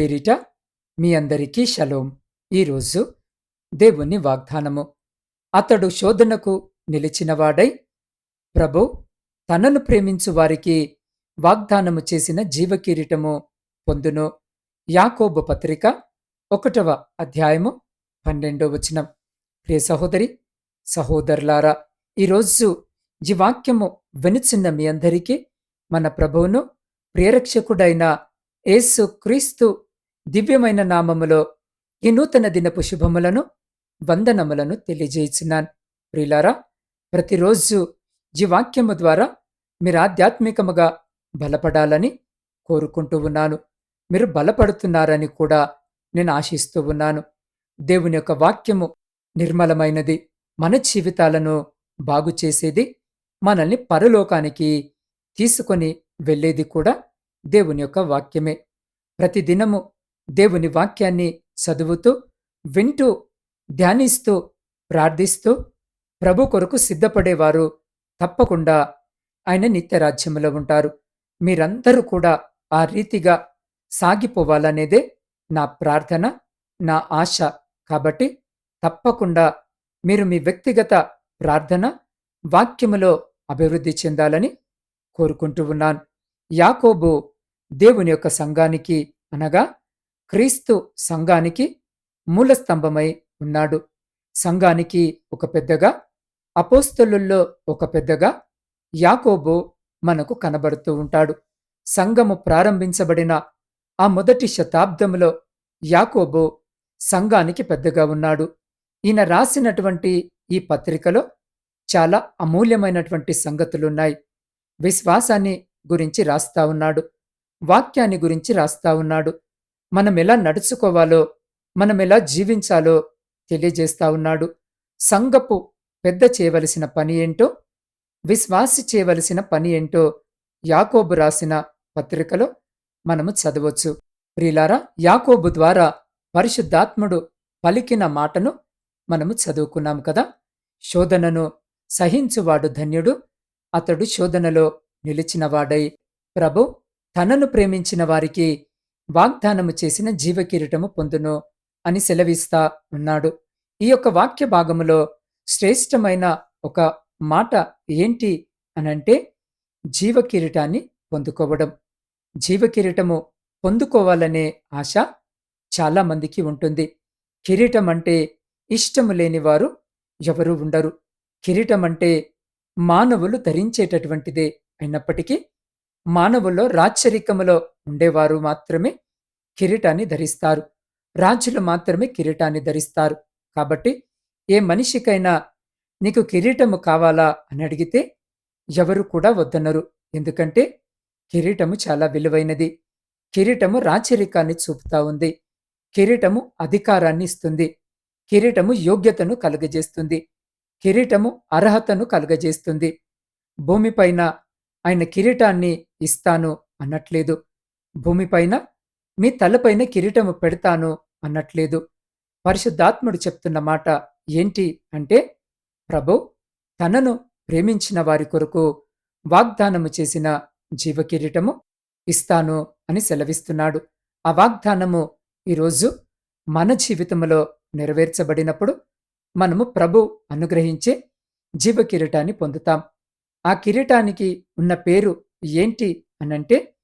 పేరిట మీ అందరికీ షలోం. ఈరోజు దేవుని వాగ్దానము. అతడు శోధనకు నిలిచినవాడై ప్రభు తనను ప్రేమించు వారికి వాగ్దానము చేసిన జీవకిరీటము పొందును. యాకోబు పత్రిక ఒకటవ అధ్యాయము పన్నెండో వచనం. ప్రియ సహోదరి సహోదరులారా ఈరోజు ఈ వాక్యము వినుచున్న మీ అందరికీ మన ప్రభువును ప్రేరక్షకుడైన యేసు క్రీస్తు దివ్యమైన నామములో ఈ నూతన దినపు శుభములను వందనములను తెలియజేయుచున్నాను. ప్రియులారా ప్రతిరోజు ఈ వాక్యము ద్వారా మీరు ఆధ్యాత్మికముగా బలపడాలని కోరుకుంటూ ఉన్నాను. మీరు బలపడుతున్నారని కూడా నేను ఆశిస్తూ ఉన్నాను. దేవుని యొక్క వాక్యము నిర్మలమైనది మన జీవితాలను బాగు చేసేది మనల్ని పరలోకానికి తీసుకొని వెళ్ళేది కూడా దేవుని యొక్క వాక్యమే. ప్రతిదినము దేవుని వాక్యాన్ని చదువుతూ వింటూ ధ్యానిస్తూ ప్రార్థిస్తూ ప్రభు కొరకు సిద్ధపడేవారు తప్పకుండా ఆయన నిత్యరాజ్యంలో ఉంటారు. మీరందరూ కూడా ఆ రీతిగా సాగిపోవాలనేదే నా ప్రార్థన నా ఆశ. కాబట్టి తప్పకుండా మీరు మీ వ్యక్తిగత ప్రార్థన వాక్యములో అభివృద్ధి చెందాలని కోరుకుంటూ ఉన్నాను. యాకోబు దేవుని యొక్క సంఘానికి అనగా క్రీస్తు సంఘానికి మూలస్తంభమై ఉన్నాడు. సంఘానికి ఒక పెద్దగా అపోస్తలుల్లో ఒక పెద్దగా యాకోబు మనకు కనబడుతూ ఉంటాడు. సంఘము ప్రారంభించబడిన ఆ మొదటి శతాబ్దంలో యాకోబు సంఘానికి పెద్దగా ఉన్నాడు. ఈయన రాసినటువంటి ఈ పత్రికలో చాలా అమూల్యమైనటువంటి సంగతులున్నాయి. విశ్వాసాన్ని గురించి రాస్తా ఉన్నాడు. వాక్యాన్ని గురించి రాస్తా ఉన్నాడు. మనం ఎలా నడుచుకోవాలో మనం ఎలా జీవించాలో తెలియజేస్తా ఉన్నాడు. సంగపు పెద్ద చేయవలసిన పని ఏంటో విశ్వాసి చేయవలసిన పని ఏంటో యాకోబు రాసిన పత్రికలో మనము చదవచ్చు. ప్రిలారా యాకోబు ద్వారా పరిశుద్ధాత్ముడు పలికిన మాటను మనము చదువుకున్నాం కదా. శోధనను సహించువాడు ధన్యుడు అతడు శోధనలో నిలిచినవాడై ప్రభు తనను ప్రేమించిన వారికి వాగ్దానము చేసిన జీవకిరీటము పొందును అని సెలవిస్తా ఉన్నాడు. ఈ యొక్క వాక్య భాగములో శ్రేష్టమైన ఒక మాట ఏంటి అనంటే జీవకిరీటాన్ని పొందుకోవడం. జీవకిరీటము పొందుకోవాలనే ఆశ చాలామందికి ఉంటుంది. కిరీటం అంటే ఇష్టము లేని వారు ఎవరూ ఉండరు. కిరీటం అంటే మానవులు ధరించేటటువంటిదే అయినప్పటికీ మానవుల్లో రాచరికములో ఉండేవారు మాత్రమే కిరీటాన్ని ధరిస్తారు. రాజులు మాత్రమే కిరీటాన్ని ధరిస్తారు. కాబట్టి ఏ మనిషికైనా నీకు కిరీటము కావాలా అని అడిగితే ఎవరు కూడా వద్దనరు. ఎందుకంటే కిరీటము చాలా విలువైనది. కిరీటము రాచరికాన్ని చూపుతా ఉంది. కిరీటము అధికారాన్ని ఇస్తుంది. కిరీటము యోగ్యతను కలుగజేస్తుంది. కిరీటము అర్హతను కలుగజేస్తుంది. భూమిపైన ఆయన కిరీటాన్ని ఇస్తాను అన్నట్లేదు భూమిపైన మీ తలపైన కిరీటము పెడతాను అన్నట్లేదు. పరిశుద్ధాత్ముడు చెప్తున్న మాట ఏంటి అంటే ప్రభు తనను ప్రేమించిన వారి కొరకు వాగ్దానము చేసిన జీవకిరీటము ఇస్తాను అని సెలవిస్తున్నాడు. ఆ వాగ్దానము ఈరోజు మన జీవితంలో నెరవేర్చబడినప్పుడు మనము ప్రభు అనుగ్రహించే జీవకిరీటాన్ని పొందుతాం. ఆ కిరీటానికి ఉన్న పేరు ఏంటి అనంటే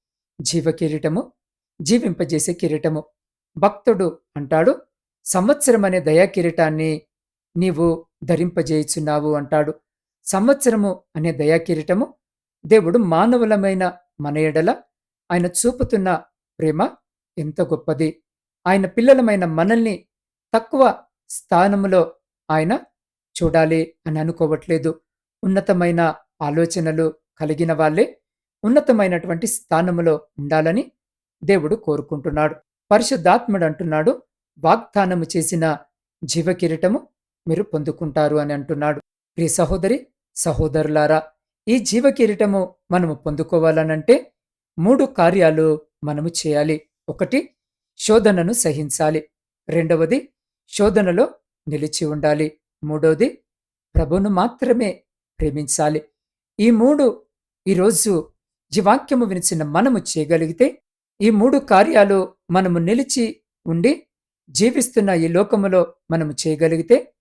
జీవకిరీటము జీవింపజేసే కిరీటము. భక్తుడు అంటాడు సంవత్సరం అనే దయా కిరీటాన్ని నీవు ధరింపజేయుచున్నావు అంటాడు. సంవత్సరము అనే దయా కిరీటము దేవుడు మానవులమైన మన ఎడల ఆయన చూపుతున్న ప్రేమ ఎంత గొప్పది. ఆయన పిల్లలమైన మనల్ని తక్కువ స్థానములో ఆయన చూడాలి అని అనుకోవట్లేదు. ఉన్నతమైన ఆలోచనలు కలిగిన వాళ్ళే ఉన్నతమైనటువంటి స్థానములో ఉండాలని దేవుడు కోరుకుంటున్నాడు. పరిశుద్ధాత్ముడు అంటున్నాడు వాగ్దానము చేసిన జీవకిరీటము మీరు పొందుకుంటారు అని అంటున్నాడు. ప్రియ సహోదరి సహోదరులారా ఈ జీవకిరీటము మనము పొందుకోవాలనంటే మూడు కార్యాలు మనము చేయాలి. ఒకటి శోధనను సహించాలి. రెండవది శోధనలో నిలిచి ఉండాలి. మూడవది ప్రభును మాత్రమే ప్రేమించాలి. ఈ మూడు ఈరోజు జీవాక్యము వినిచిన మనము చేయగలిగితే ఈ మూడు కార్యాలు మనము నిలిచి ఉండి జీవిస్తున్న ఈ లోకములో మనము చేయగలిగితే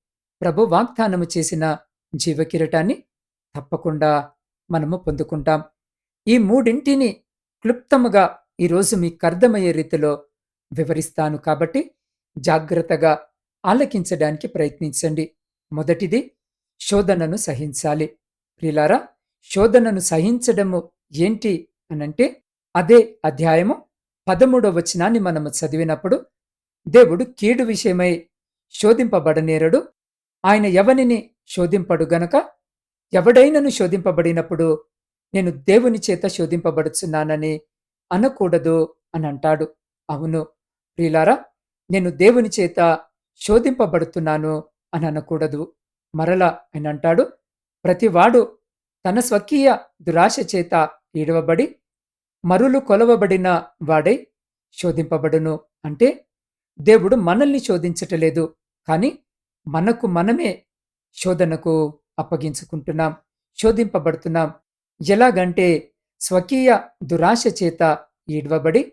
ప్రభు వాగ్దానము చేసిన జీవకిరటాన్ని తప్పకుండా మనము పొందుకుంటాం. ఈ మూడింటిని క్లుప్తముగా ఈరోజు మీకు అర్థమయ్యే రీతిలో వివరిస్తాను కాబట్టి జాగ్రత్తగా ఆలకించడానికి ప్రయత్నించండి. మొదటిది శోధనను సహించాలి. ప్రిలారా శోధనను సహించడము ఏంటి అనంటే అదే అధ్యాయము పదమూడవ వచనాన్ని మనము చదివినప్పుడు దేవుడు కీడు విషయమై శోధింపబడనేరడు ఆయన ఎవనిని శోధింపడు గనక? ఎవడైనను శోధింపబడినప్పుడు నేను దేవుని చేత శోధింపబడుచున్నానని అనకూడదు అని అంటాడు అవును ప్రియులారా నేను దేవుని చేత శోధింపబడుతున్నాను అని అనకూడదు మరలా ఆయన అంటాడు ప్రతివాడు తన స్వకీయ దురాశ చేత ఈడవబడి మరులు కొలవబడిన వాడై శోధింపబడును అంటే దేవుడు మనల్ని శోధించటలేదు కానీ మనకు మనమే శోధనకు అప్పగించుకుంటున్నాం శోధింపబడుతున్నాం. ఎలాగంటే స్వకీయ దురాశ చేత ఈడ్వబడి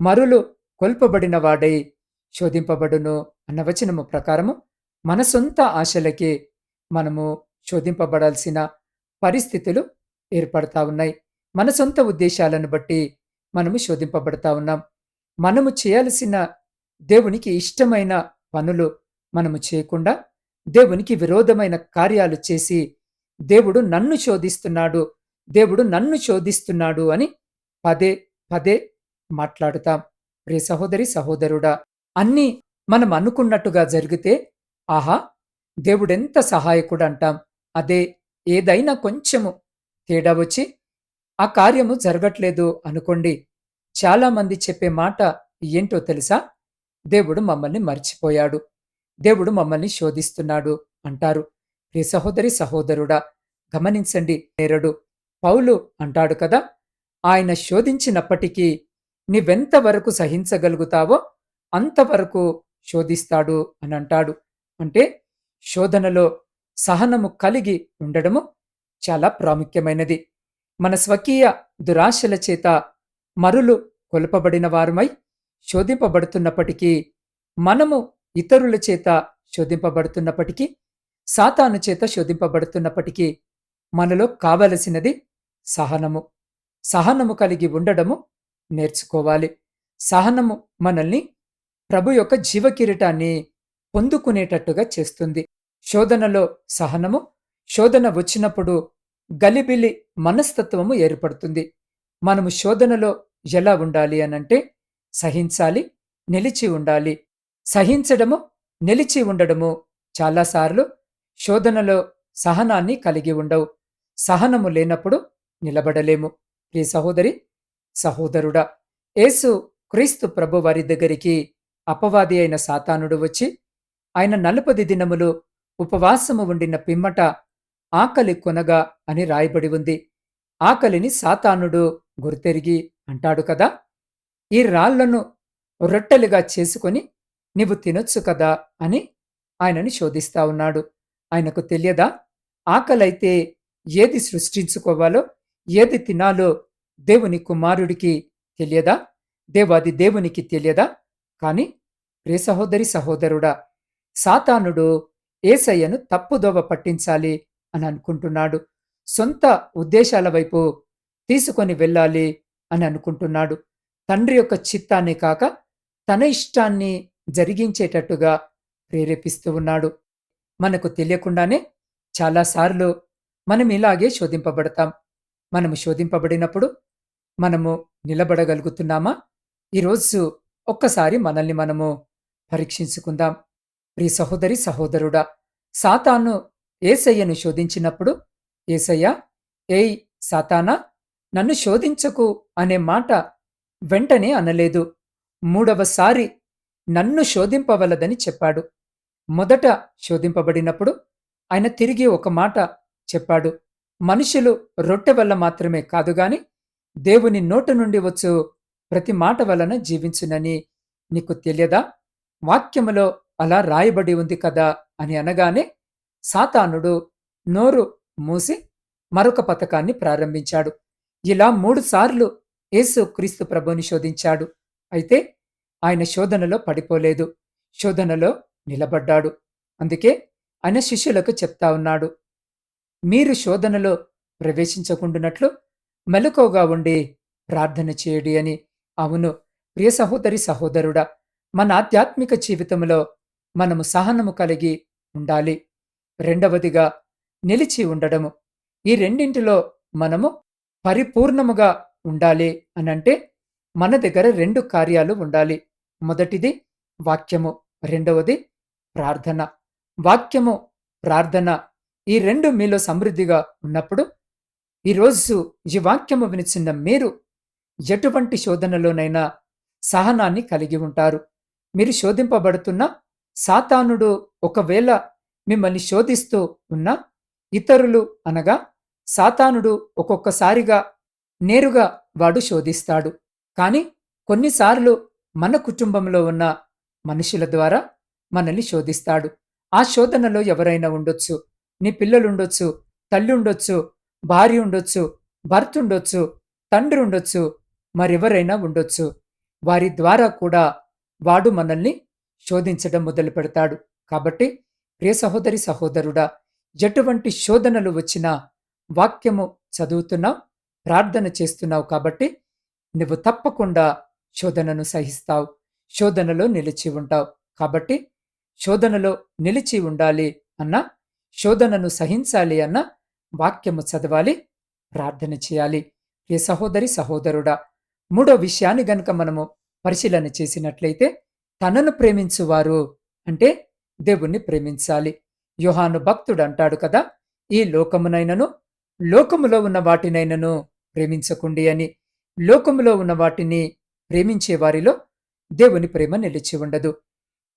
మరులు కొల్పబడిన వాడై శోధింపబడును అన్న వచనము ప్రకారము మన సొంత ఆశలకే మనము శోధింపబడాల్సిన పరిస్థితులు ఏర్పడతా ఉన్నాయి. మన సొంత ఉద్దేశాలను బట్టి మనము శోధింపబడతా ఉన్నాం. మనము చేయాల్సిన దేవునికి ఇష్టమైన పనులు మనము చేయకుండా దేవునికి విరోధమైన కార్యాలు చేసి దేవుడు నన్ను శోధిస్తున్నాడు దేవుడు నన్ను శోధిస్తున్నాడు అని పదే పదే మాట్లాడుతాం. రే సహోదరి సహోదరుడా అన్నీ మనం అనుకున్నట్టుగా జరిగితే ఆహా దేవుడెంత సహాయకుడు అంటాం. అదే ఏదైనా కొంచెము తేడా వచ్చి ఆ కార్యము జరగట్లేదు అనుకోండి. చాలామంది చెప్పే మాట ఏంటో తెలుసా? దేవుడు మమ్మల్ని మర్చిపోయాడు. దేవుడు మమ్మల్ని శోధిస్తున్నాడు అంటారు. ప్రియ సహోదరి సహోదరుడా గమనించండి నేరడు. పౌలు అంటాడు కదా ఆయన శోధించినప్పటికీ నీవెంతవరకు సహించగలుగుతావో అంతవరకు శోధిస్తాడు అని అంటాడు. అంటే శోధనలో సహనము కలిగి ఉండడము చాలా ప్రాముఖ్యమైనది. మన స్వకీయ దురాశల చేత మరులు కొలపబడిన వారమై శోధింపబడుతున్నప్పటికీ మనము ఇతరుల చేత శోధింపబడుతున్నప్పటికీ సాతాను చేత శోధింపబడుతున్నప్పటికీ మనలో కావలసినది సహనము. సహనము కలిగి ఉండడము నేర్చుకోవాలి. సహనము మనల్ని ప్రభు యొక్క జీవకిరీటాన్ని పొందుకునేటట్టుగా చేస్తుంది. శోధనలో సహనము శోధన వచ్చినప్పుడు గలిబిలి మనస్తత్వము ఏర్పడుతుంది. మనము శోధనలో ఎలా ఉండాలి అనంటే సహించాలి నిలిచి ఉండాలి. సహించడము నిలిచి ఉండడము చాలాసార్లు శోధనలో సహనాన్ని కలిగి ఉండవు. సహనము లేనప్పుడు నిలబడలేము. ప్రియ సహోదరి సహోదరుడా యేసు క్రీస్తు ప్రభు వారి దగ్గరికి అపవాది అయిన సాతానుడు వచ్చి ఆయన నలుపది దినములు ఉపవాసము ఉండిన పిమ్మట ఆకలి కొనగా అని రాయబడి ఉంది. ఆకలిని సాతానుడు గురితెరిగి అంటాడు కదా ఈ రాళ్ళను రొట్టెలుగా చేసుకొని నీవు తినొచ్చు కదా అని ఆయనని శోధిస్తా ఉన్నాడు. ఆయనకు తెలియదా ఆకలైతే ఏది సృష్టించుకోవాలో ఏది తినాలో దేవుని కుమారుడికి తెలియదా దేవాది దేవునికి తెలియదా? కాని ప్రే సహోదరి సహోదరుడా సాతానుడు ఏసయ్యను తప్పుదోవ పట్టించాలి అని అనుకుంటున్నాడు. సొంత ఉద్దేశాల వైపు తీసుకొని వెళ్ళాలి అని అనుకుంటున్నాడు. తండ్రి యొక్క చిత్తాన్ని కాక తన ఇష్టాన్ని జరిగించేటట్టుగా ప్రేరేపిస్తూ ఉన్నాడు. మనకు తెలియకుండానే చాలాసార్లు మనం ఇలాగే శోధింపబడతాం. మనము శోధింపబడినప్పుడు మనము నిలబడగలుగుతున్నామా? ఈరోజు ఒక్కసారి మనల్ని మనము పరీక్షించుకుందాం. ప్రియ సహోదరి సహోదరుడా సాతాను ఏసయ్యను శోధించినప్పుడు ఏసయ్య ఏయ్ సాతానా నన్ను శోధించకు అనే మాట వెంటనే అనలేదు. మూడవసారి నన్ను శోధింపవలదని చెప్పాడు. మొదట శోధింపబడినప్పుడు ఆయన తిరిగి ఒక మాట చెప్పాడు. మనుషులు రొట్టె వల్ల మాత్రమే కాదుగాని దేవుని నోటు నుండి వచ్చు ప్రతి మాట వలన జీవించునని నీకు తెలియదా? వాక్యములో అలా రాయబడి ఉంది కదా అని అనగానే సాతానుడు నోరు మూసి మరొక పథకాన్ని ప్రారంభించాడు. ఇలా మూడుసార్లు యేసు క్రీస్తు ప్రభుని శోధించాడు. అయితే ఆయన శోధనలో పడిపోలేదు. శోధనలో నిలబడ్డాడు. అందుకే ఆయన శిష్యులకు చెప్తా ఉన్నాడు. మీరు శోధనలో ప్రవేశించకుండానట్లు మెలకువగా ఉండి ప్రార్థన చేయడి అని. అవును ప్రియ సహోదరి సహోదరుడా మన ఆధ్యాత్మిక జీవితంలో మనము సహనము కలిగి ఉండాలి. రెండవదిగా నిలిచి ఉండడము. ఈ రెండింటిలో మనము పరిపూర్ణముగా ఉండాలి అనంటే మన దగ్గర రెండు కార్యాలు ఉండాలి. మొదటిది వాక్యము రెండవది ప్రార్థన. వాక్యము ప్రార్థన ఈ రెండు మీలో సమృద్ధిగా ఉన్నప్పుడు ఈరోజు ఈ వాక్యము వినిచిన్న మీరు ఎటువంటి శోధనలోనైనా సహనాన్ని కలిగి ఉంటారు. మీరు శోధింపబడుతున్న సాతానుడు ఒకవేళ మిమ్మల్ని శోధిస్తూ ఉన్న ఇతరులు అనగా సాతానుడు ఒక్కొక్కసారిగా నేరుగా వాడు శోధిస్తాడు. కానీ కొన్నిసార్లు మన కుటుంబంలో ఉన్న మనుషుల ద్వారా మనల్ని శోధిస్తాడు. ఆ శోధనలో ఎవరైనా ఉండొచ్చు నీ పిల్లలుండొచ్చు తల్లి ఉండొచ్చు భార్య ఉండొచ్చు భర్త ఉండొచ్చు తండ్రి ఉండొచ్చు మరెవరైనా ఉండొచ్చు. వారి ద్వారా కూడా వాడు మనల్ని శోధించడం మొదలు పెడతాడు. కాబట్టి ప్రియ సహోదరి సహోదరుడా ఎటువంటి శోధనలు వచ్చినా వాక్యము చదువుతున్నావు ప్రార్థన చేస్తున్నావు కాబట్టి నువ్వు తప్పకుండా శోధనను సహిస్తావు శోధనలో నిలిచి ఉంటావు. కాబట్టి శోధనలో నిలిచి ఉండాలి అన్న శోధనను సహించాలి అన్న వాక్యము చదవాలి ప్రార్థన చేయాలి. ఏ సహోదరి సహోదరుడా మూడో విషయాన్ని గనుక మనము పరిశీలన చేసినట్లయితే తనను ప్రేమించువారు అంటే దేవుణ్ణి ప్రేమించాలి. యోహాను భక్తుడు అంటాడు కదా ఈ లోకమునైనను లోకములో ఉన్న వాటినైనను ప్రేమించకుండి అని. లోకములో ఉన్న వాటిని ప్రేమించే వారిలో దేవుని ప్రేమ నిలిచి ఉండదు.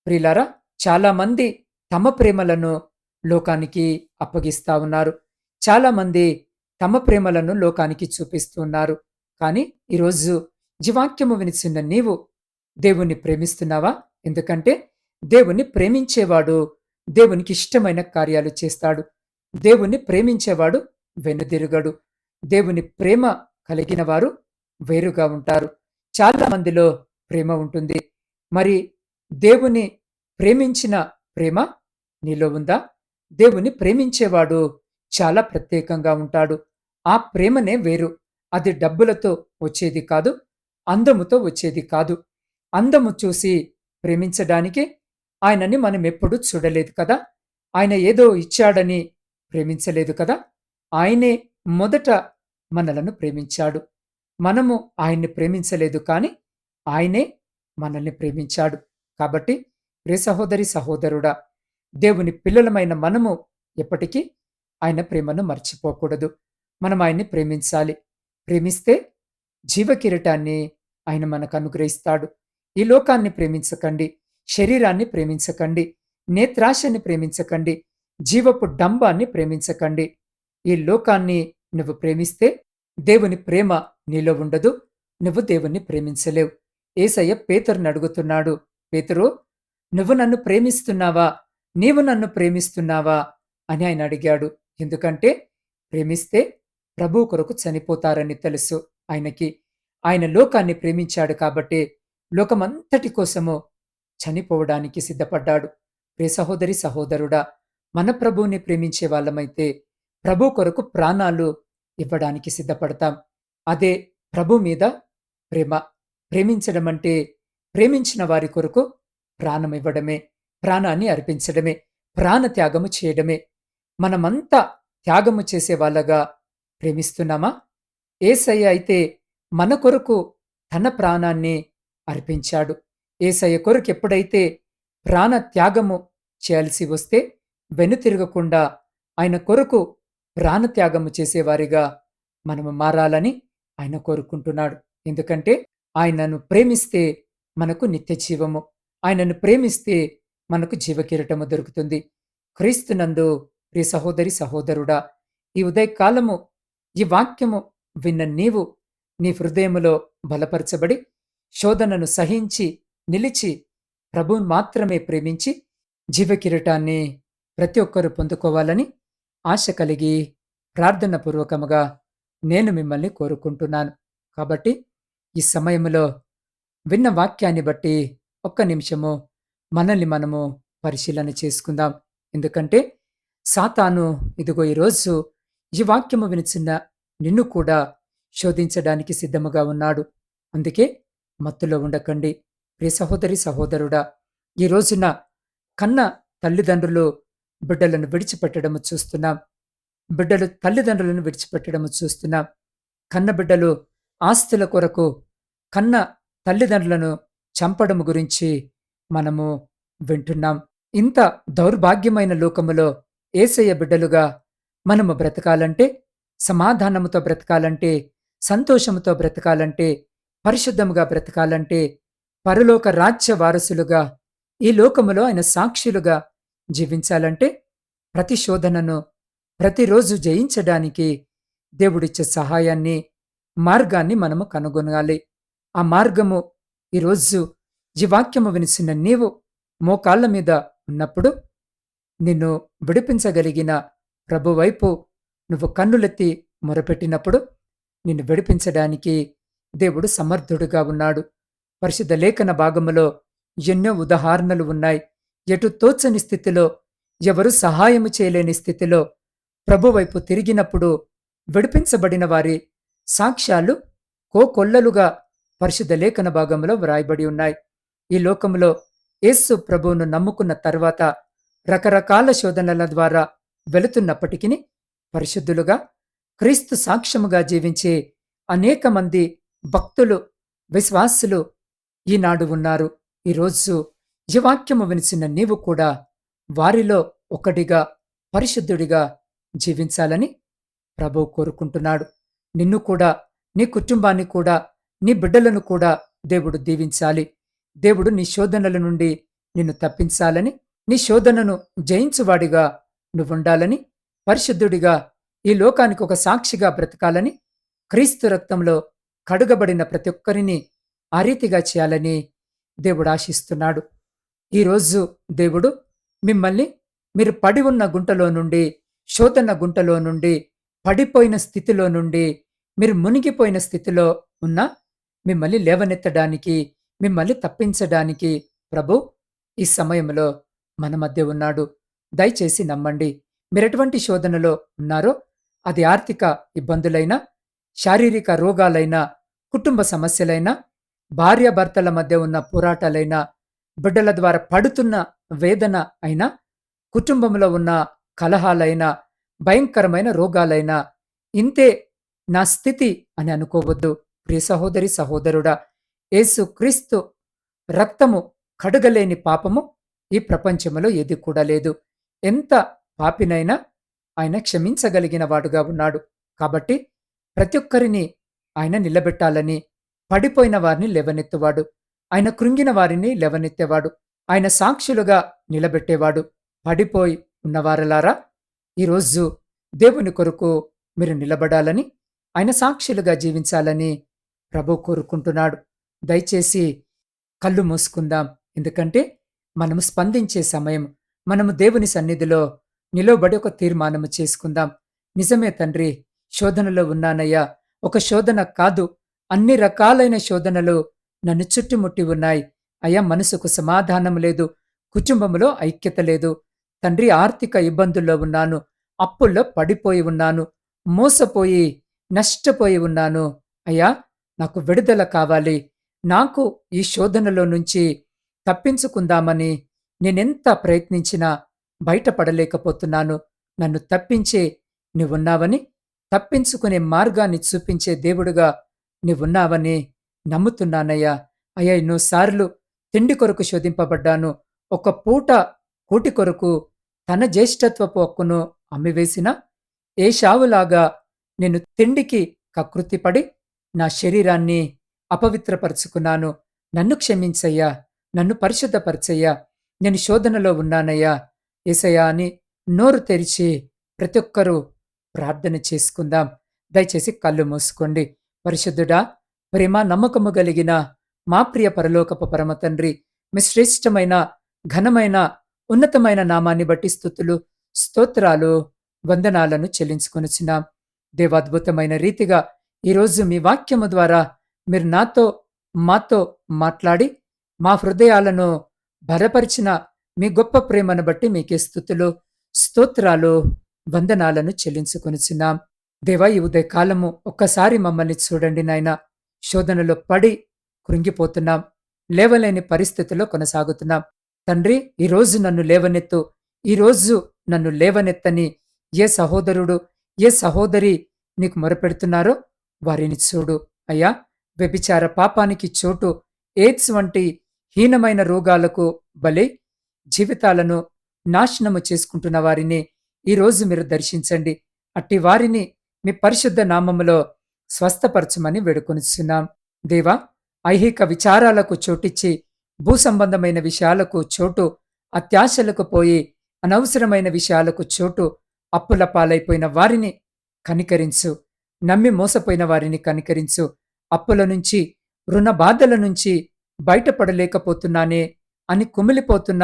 ప్రిలారా చాలామంది తమ ప్రేమలను లోకానికి అప్పగిస్తా ఉన్నారు. చాలామంది తమ ప్రేమలను లోకానికి చూపిస్తున్నారు కానీ ఈరోజు జీవాక్యము వినిచిన నీవు దేవుణ్ణి ప్రేమిస్తున్నావా? ఎందుకంటే దేవుణ్ణి ప్రేమించేవాడు దేవునికి ఇష్టమైన కార్యాలు చేస్తాడు. దేవుణ్ణి ప్రేమించేవాడు వెనుదిరుగడు. దేవుని ప్రేమ కలిగిన వారు వేరుగా ఉంటారు. చాలా మందిలో ప్రేమ ఉంటుంది. మరి దేవుని ప్రేమించిన ప్రేమ నీలో ఉందా? దేవుని ప్రేమించేవాడు చాలా ప్రత్యేకంగా ఉంటాడు. ఆ ప్రేమనే వేరు. అది డబ్బులతో వచ్చేది కాదు అందముతో వచ్చేది కాదు. అందము చూసి ప్రేమించడానికి ఆయనని మనం ఎప్పుడూ చూడలేదు కదా? ఆయన ఏదో ఇచ్చాడని ప్రేమించలేదు కదా? ఆయనే మొదట మనలను ప్రేమించాడు. మనము ఆయన్ని ప్రేమించలేదు కానీ ఆయనే మనల్ని ప్రేమించాడు. కాబట్టి ప్రే సహోదరి సహోదరుడా దేవుని పిల్లలమైన మనము ఎప్పటికీ ఆయన ప్రేమను మర్చిపోకూడదు. మనం ఆయన్ని ప్రేమించాలి. ప్రేమిస్తే జీవకిరటాన్ని ఆయన మనకు అనుగ్రహిస్తాడు. ఈ లోకాన్ని ప్రేమించకండి శరీరాన్ని ప్రేమించకండి నేత్రాశని ప్రేమించకండి జీవపు డంబాన్ని ప్రేమించకండి. ఈ లోకాన్ని నువ్వు ప్రేమిస్తే దేవుని ప్రేమ నీలో ఉండదు నువ్వు దేవుణ్ణి ప్రేమించలేవు. ఏసయ్య పేతురుని అడుగుతున్నాడు పేతురు నువ్వు నన్ను ప్రేమిస్తున్నావా? నీవు నన్ను ప్రేమిస్తున్నావా? అని ఆయన అడిగాడు. ఎందుకంటే ప్రేమిస్తే ప్రభు కొరకు చనిపోతారని తెలుసు ఆయనకి. ఆయన లోకాన్ని ప్రేమించాడు కాబట్టి లోకమంతటి కోసము చనిపోవడానికి సిద్ధపడ్డాడు. ప్రే సహోదరి సహోదరుడా మన ప్రభువుని ప్రేమించే వాళ్ళమైతే ప్రభు కొరకు ప్రాణాలు ఇవ్వడానికి సిద్ధపడతాం. అదే ప్రభు మీద ప్రేమ. ప్రేమించడం అంటే ప్రేమించిన వారి కొరకు ప్రాణం ఇవ్వడమే ప్రాణాన్ని అర్పించడమే ప్రాణ త్యాగము చేయడమే. మనమంతా త్యాగము చేసే వాళ్ళగా ప్రేమిస్తున్నామా? ఏసయ్య అయితే మన కొరకు తన ప్రాణాన్ని అర్పించాడు. ఏసయ్య కొరకు ఎప్పుడైతే ప్రాణ త్యాగము చేయాల్సి వస్తే వెనుతిరగకుండా ఆయన కొరకు ప్రాణత్యాగము చేసేవారిగా మనము మారాలని ఆయన కోరుకుంటున్నాడు. ఎందుకంటే ఆయనను ప్రేమిస్తే మనకు నిత్య జీవము ఆయనను ప్రేమిస్తే మనకు జీవకిరటము దొరుకుతుంది. క్రీస్తునందు ప్రియ సహోదరి సహోదరుడా ఈ ఉదయకాలము ఈ వాక్యము విన్న నీవు నీ హృదయములో బలపరచబడి శోధనను సహించి నిలిచి ప్రభుని మాత్రమే ప్రేమించి జీవకిరటాన్ని ప్రతి ఒక్కరూ పొందుకోవాలని ఆశ కలిగి ప్రార్థనపూర్వకముగా నేను మిమ్మల్ని కోరుకుంటున్నాను. కాబట్టి ఈ సమయంలో విన్న వాక్యాన్ని బట్టి ఒక్క నిమిషము మనల్ని మనము పరిశీలన చేసుకుందాం. ఎందుకంటే సాతాను ఇదిగో ఈరోజు ఈ వాక్యము వినిచిన నిన్ను కూడా శోధించడానికి సిద్ధముగా ఉన్నాడు. అందుకే మత్తులో ఉండకండి. ప్రియ సహోదరి సహోదరుడా ఈ రోజున కన్న తల్లిదండ్రులు బిడ్డలను విడిచిపెట్టడము చూస్తున్నాం. బిడ్డలు తల్లిదండ్రులను విడిచిపెట్టడము చూస్తున్నాం. కన్న బిడ్డలు ఆస్తుల కొరకు కన్న తల్లిదండ్రులను చంపడం గురించి మనము వింటున్నాం. ఇంత దౌర్భాగ్యమైన లోకములో ఏసయ్య బిడ్డలుగా మనము బ్రతకాలంటే సమాధానముతో బ్రతకాలంటే సంతోషముతో బ్రతకాలంటే పరిశుద్ధముగా బ్రతకాలంటే పరలోక రాజ్య వారసులుగా ఈ లోకములో ఆయన సాక్షులుగా జీవించాలంటే ప్రతి శోధనను ప్రతిరోజు జయించడానికి దేవుడిచ్చే సహాయాన్ని మార్గాన్ని మనము కనుగొనాలి. ఆ మార్గము ఈరోజు ఈ వాక్యము వినిసిన నీవు మోకాళ్ళ మీద ఉన్నప్పుడు నిన్ను విడిపించగలిగిన ప్రభువైపు నువ్వు కన్నులెత్తి మొరపెట్టినప్పుడు నిన్ను విడిపించడానికి దేవుడు సమర్థుడుగా ఉన్నాడు. పరిశుద్ధ లేఖన భాగములో ఎన్నో ఉదాహరణలు ఉన్నాయి. ఎటు తోచని స్థితిలో ఎవరు సహాయము చేయలేని స్థితిలో ప్రభువైపు తిరిగినప్పుడు విడిపించబడిన వారి సాక్ష్యాలు కోకొల్లలుగా పరిశుద్ధ లేఖన భాగంలో వ్రాయబడి ఉన్నాయి. ఈ లోకంలో యేస్సు ప్రభువును నమ్ముకున్న తర్వాత రకరకాల శోధనల ద్వారా వెళుతున్నప్పటికీ పరిశుద్ధులుగా క్రీస్తు సాక్ష్యముగా జీవించే అనేక మంది భక్తులు విశ్వాసులు ఈనాడు ఉన్నారు. ఈరోజు ఈ వాక్యము వినిచిన నీవు కూడా వారిలో ఒకటిగా పరిశుద్ధుడిగా జీవించాలని ప్రభు కోరుకుంటున్నాడు. నిన్ను కూడా నీ కుటుంబాన్ని కూడా నీ బిడ్డలను కూడా దేవుడు దీవించాలి. దేవుడు నీ శోధనల నుండి నిన్ను తప్పించాలని నీ శోధనను జయించువాడిగా నువ్వుండాలని పరిశుద్ధుడిగా ఈ లోకానికి ఒక సాక్షిగా బ్రతకాలని క్రీస్తు రక్తంలో కడుగబడిన ప్రతి ఒక్కరిని ఆ రీతిగా చేయాలని దేవుడు ఆశిస్తున్నాడు. ఈరోజు దేవుడు మిమ్మల్ని మీరు పడి ఉన్న గుంటలో నుండి శోధన గుంటలో నుండి పడిపోయిన స్థితిలో నుండి మీరు మునిగిపోయిన స్థితిలో ఉన్న మిమ్మల్ని లేవనెత్తడానికి మిమ్మల్ని తప్పించడానికి ప్రభు ఈ సమయంలో మన మధ్య ఉన్నాడు. దయచేసి నమ్మండి. మీరెటువంటి శోధనలో ఉన్నారో అది ఆర్థిక ఇబ్బందులైనా శారీరక రోగాలైనా కుటుంబ సమస్యలైనా భార్యాభర్తల మధ్య ఉన్న పోరాటాలైనా బిడ్డల ద్వారా పడుతున్న వేదన అయినా కుటుంబంలో ఉన్న కలహాలైనా భయంకరమైన రోగాలైనా ఇంతే నా స్థితి అని అనుకోవద్దు. ప్రియ సహోదరి సహోదరుడా యేసు క్రీస్తు రక్తము కడగలేని పాపము ఈ ప్రపంచంలో ఏది కూడా లేదు. ఎంత పాపినైనా ఆయన క్షమించగలిగిన వాడుగా ఉన్నాడు. కాబట్టి ప్రతి ఒక్కరిని ఆయన నిలబెట్టాలని పడిపోయిన వారిని లేవనెత్తువాడు. ఆయన కృంగిన వారిని లేవనెత్తేవాడు. ఆయన సాక్షులుగా నిలబెట్టేవాడు. పడిపోయి ఉన్నవారలారా ఈరోజు దేవుని కొరకు మీరు నిలబడాలని ఆయన సాక్షులుగా జీవించాలని ప్రభు కోరుకుంటున్నాడు. దయచేసి కళ్ళు మూసుకుందాం. ఎందుకంటే మనము స్పందించే సమయం మనము దేవుని సన్నిధిలో నిలబడి ఒక తీర్మానము చేసుకుందాం. నిజమే తండ్రి శోధనలో ఉన్నానయ్యా. ఒక శోధన కాదు అన్ని రకాలైన శోధనలు నన్ను చుట్టుముట్టి ఉన్నాయి. అయ్యా మనసుకు సమాధానం లేదు కుటుంబంలో ఐక్యత లేదు. తండ్రి ఆర్థిక ఇబ్బందుల్లో ఉన్నాను అప్పుల్లో పడిపోయి ఉన్నాను మోసపోయి నష్టపోయి ఉన్నాను. అయ్యా నాకు విడుదల కావాలి. నాకు ఈ శోధనలో నుంచి తప్పించుకుందామని నేనెంత ప్రయత్నించినా బయటపడలేకపోతున్నాను. నన్ను తప్పించే నువ్వున్నావని తప్పించుకునే మార్గాన్ని చూపించే దేవుడుగా నీవున్నావని నమ్ముతున్నానయ్యా. అయ్యా ఎన్నోసార్లు తిండి కొరకు శోధింపబడ్డాను. ఒక పూట కూటి కొరకు తన జ్యేష్ఠత్వపు హక్కును అమ్మివేసిన ఏ షావులాగా నేను తిండికి కకృతిపడి నా శరీరాన్ని అపవిత్రపరుచుకున్నాను. నన్ను క్షమించయ్యా. నన్ను పరిశుద్ధపరచయ్యా. నేను శోధనలో ఉన్నానయ్యా. ఏసయ్యా అని నోరు తెరిచి ప్రతి ఒక్కరూ ప్రార్థన చేసుకుందాం. దయచేసి కళ్ళు మూసుకోండి. పరిశుద్ధుడా ప్రేమ నమ్మకము కలిగిన మా ప్రియ పరలోకపు పరమ తండ్రి మీ శ్రేష్టమైన ఘనమైన ఉన్నతమైన నామాన్ని బట్టి స్థుతులు స్తోత్రాలు వందనాలను చెల్లించుకొనిచున్నాం. దేవాద్భుతమైన రీతిగా ఈరోజు మీ వాక్యము ద్వారా మీరు నాతో మాతో మాట్లాడి మా హృదయాలను భరపరిచిన మీ గొప్ప ప్రేమను బట్టి మీకే స్థుతులు స్తోత్రాలు వందనాలను చెల్లించుకొనిచున్నాం. దేవా ఈ ఉదయ కాలము ఒక్కసారి మమ్మల్ని చూడండి నాయన. శోధనలో పడి కృంగిపోతున్నాం. లేవలేని పరిస్థితిలో కొనసాగుతున్నాం. తండ్రి ఈరోజు నన్ను లేవనెత్తు. ఈరోజు నన్ను లేవనెత్తని ఏ సహోదరుడు ఏ సహోదరి నీకు మొరపెడుతున్నారో వారిని చూడు. అయ్యా వ్యభిచార పాపానికి చోటు ఎయిడ్స్ వంటి హీనమైన రోగాలకు బలి జీవితాలను నాశనము చేసుకుంటున్న వారిని ఈరోజు మీరు దర్శించండి. అట్టి వారిని మీ పరిశుద్ధ నామములో స్వస్థపరచమని వేడుకొనిచున్నాం. దేవా ఐహిక విచారాలకు చోటిచ్చి భూ సంబంధమైన విషయాలకు చోటు అత్యాశలకు పోయి అనవసరమైన విషయాలకు చోటు అప్పుల పాలైపోయిన వారిని కనికరించు. నమ్మి మోసపోయిన వారిని కనికరించు. అప్పుల నుంచి రుణ బాధల నుంచి బయటపడలేకపోతున్నానే అని కుమిలిపోతున్న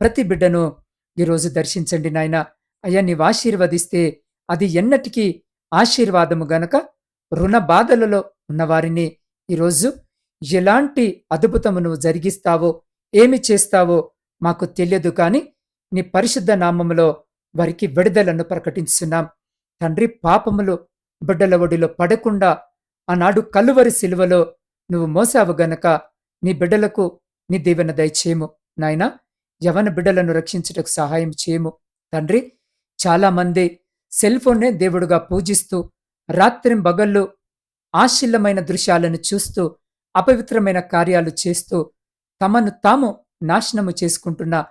ప్రతి బిడ్డను ఈరోజు దర్శించండి నాయనా. అయ్యా నీవు ఆశీర్వదిస్తే అది ఎన్నటికీ ఆశీర్వాదము గనక రుణ బాధలలో ఉన్నవారిని. ఈరోజు ఎలాంటి అద్భుతము నువ్వు జరిగిస్తావో ఏమి చేస్తావో మాకు తెలియదు కాని నీ పరిశుద్ధ నామములో వారికి విడుదలను ప్రకటించున్నాం తండ్రి పాపములు బిడ్డల ఒడిలో పడకుండా ఆనాడు కలువరి సిలువలో నువ్వు మోసావు గనక నీ బిడ్డలకు నీ దీవెన దయచేయము. నాయనా యవన బిడ్డలను రక్షించుటకు సహాయం చేయము. తండ్రి చాలామంది సెల్ ఫోన్నే దేవుడుగా పూజిస్తూ రాత్రిం బగళ్ళు దృశ్యాలను చూస్తూ అపవిత్రమైన కార్యాలు చేస్తూ తమను తాము నాశనము చేసుకుంటున్న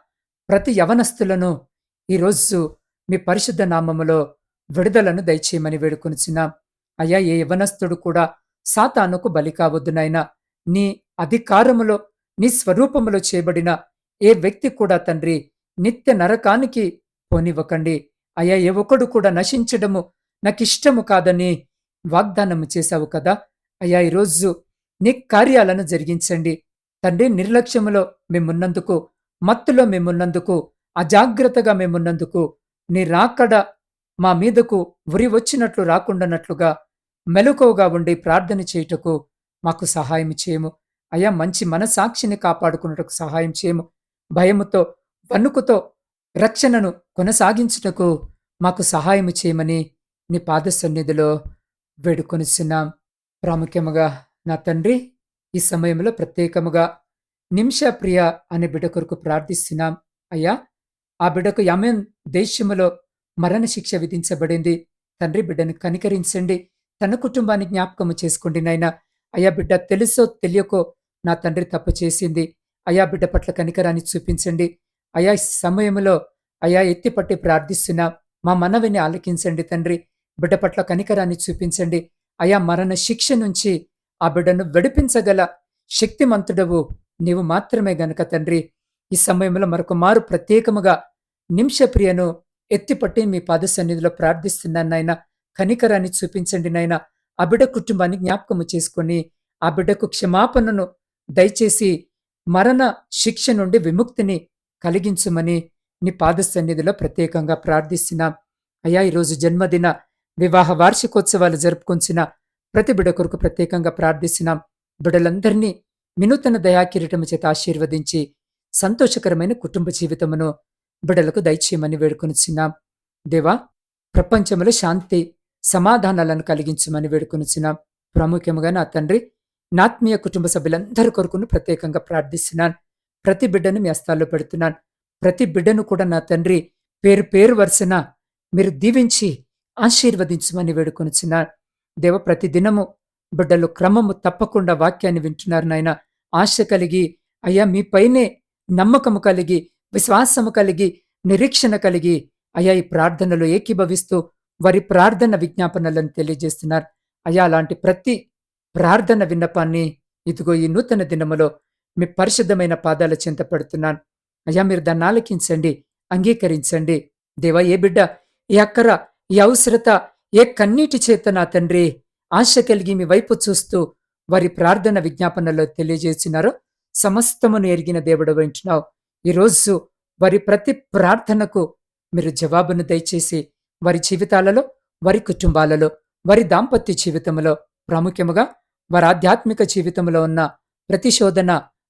ప్రతి యవనస్తులను ఈరోజు మీ పరిశుద్ధ నామములో విడుదలను దయచేయమని వేడుకొనిచున్నాం. అయ్యా ఏ యవనస్తుడు కూడా సాతానుకు బలి కావద్దునైనా నీ అధికారములో నీ స్వరూపములో చేయబడిన ఏ వ్యక్తి కూడా తండ్రి నిత్య నరకానికి పోనివ్వకండి. అయ్యా ఏ ఒక్కడు కూడా నశించడము నాకిష్టము కాదని వాగ్దానము చేశావు కదా. అయ్యా ఈరోజు నీ కార్యాలను జరిగించండి. తండ్రి నిర్లక్ష్యములో మేమున్నందుకు మత్తులో మేమున్నందుకు అజాగ్రత్తగా మేమున్నందుకు నీ రాకడ మా మీదకు ఉరి వచ్చినట్లు రాకుండానట్లుగా మెలకువగా ఉండి ప్రార్థన చేయుటకు మాకు సహాయం చేయము. అయ్యా మంచి మనసాక్షిని కాపాడుకున్నటకు సహాయం చేయము. భయముతో వణుకుతో రక్షణను కొనసాగించుటకు మాకు సహాయం చేయమని నీ పాద సన్నిధిలో వేడుకొనిచున్నాం. ప్రాముఖ్యముగా నా తండ్రి ఈ సమయంలో ప్రత్యేకముగా నిమిషప్రియ అనే బిడ్డ కొరకు ప్రార్థిస్తున్నాం. అయ్యా ఆ బిడ్డకు యమెన్ దేశములో మరణశిక్ష విధించబడింది. తండ్రి బిడ్డను కనికరించండి. తన కుటుంబాన్ని జ్ఞాపకము చేసుకోండి నాయనా. అయ్యా బిడ్డ తెలుసో తెలియకో నా తండ్రి తప్పు చేసింది. అయా బిడ్డ పట్ల కనికరాన్ని చూపించండి. అయా సమయంలో అయా ఎత్తిపట్టి ప్రార్థిస్తున్నా మా మనవిని ఆలకించండి తండ్రి. బిడ్డ పట్ల కనికరాన్ని చూపించండి. అయా మరణ శిక్ష నుంచి ఆ బిడ్డను విడిపించగల శక్తిమంతుడవు నీవు మాత్రమే గనక తండ్రి. ఈ సమయంలో మరొక మారు ప్రత్యేకముగా నిమిషప్రియను ఎత్తిపట్టి మీ పాద సన్నిధిలో ప్రార్థిస్తున్నాను నాయన. కనికరాన్ని చూపించండి నాయన. ఆ బిడ్డ కుటుంబాన్ని జ్ఞాపకము చేసుకొని ఆ బిడ్డకు క్షమాపణను దయచేసి మరణ శిక్ష నుండి విముక్తిని కలిగించమని నీ పాద సన్నిధిలో ప్రత్యేకంగా ప్రార్థిస్తున్నాం. అయ్యా ఈరోజు జన్మదిన వివాహ వార్షికోత్సవాలు జరుపుకొంచిన ప్రతి బిడ కొరకు ప్రత్యేకంగా ప్రార్థిస్తున్నాం. బిడలందరినీ వినూతన దయాకిరీటము చేత ఆశీర్వదించి సంతోషకరమైన కుటుంబ జీవితమును బిడలకు దయచేయమని వేడుకొనిచున్నాం. దేవా ప్రపంచంలో శాంతి సమాధానాలను కలిగించమని వేడుకొనిచున్నాం. ప్రాముఖ్యముగా నా తండ్రి నాత్మీయ కుటుంబ సభ్యులందరి కొరకును ప్రత్యేకంగా ప్రార్థిస్తున్నాను ప్రతి బిడ్డను మీ హస్తాల్లో పెడుతున్నాను. ప్రతి బిడ్డను కూడా నా తండ్రి పేరు పేరు వరుసన మీరు దీవించి ఆశీర్వదించమని వేడుకొనిచున్నాను. దేవ ప్రతి దినము బిడ్డలు క్రమము తప్పకుండా వాక్యాన్ని వింటున్నారు నాయన. ఆశ కలిగి అయ్యా మీపైనే నమ్మకము కలిగి విశ్వాసము కలిగి నిరీక్షణ కలిగి అయ్యా ఈ ప్రార్థనలు ఏకీభవిస్తూ వారి ప్రార్థన విజ్ఞాపనలను తెలియజేస్తున్నారు. అయ్యా అలాంటి ప్రతి ప్రార్థన విన్నపాన్ని ఇదిగో ఈ నూతన దినములో మీ పరిశుద్ధమైన పాదాల చింత పెడుతున్నాను. అయ్యా మీరు దాన్ని ఆలకించండి అంగీకరించండి. దేవా ఏ బిడ్డ ఏ అక్కర ఏ అవసరత ఏ కన్నీటి చేత నా తండ్రి ఆశ కలిగి మీ వైపు చూస్తూ వారి ప్రార్థన విజ్ఞాపనలో తెలియజేసినారో సమస్తమును ఎరిగిన దేవుడు వింటున్నావు. ఈరోజు వారి ప్రతి ప్రార్థనకు మీరు జవాబును దయచేసి వారి జీవితాలలో వారి కుటుంబాలలో వారి దాంపత్య జీవితంలో ప్రాముఖ్యముగా వారి ఆధ్యాత్మిక జీవితంలో ఉన్న ప్రతిశోధన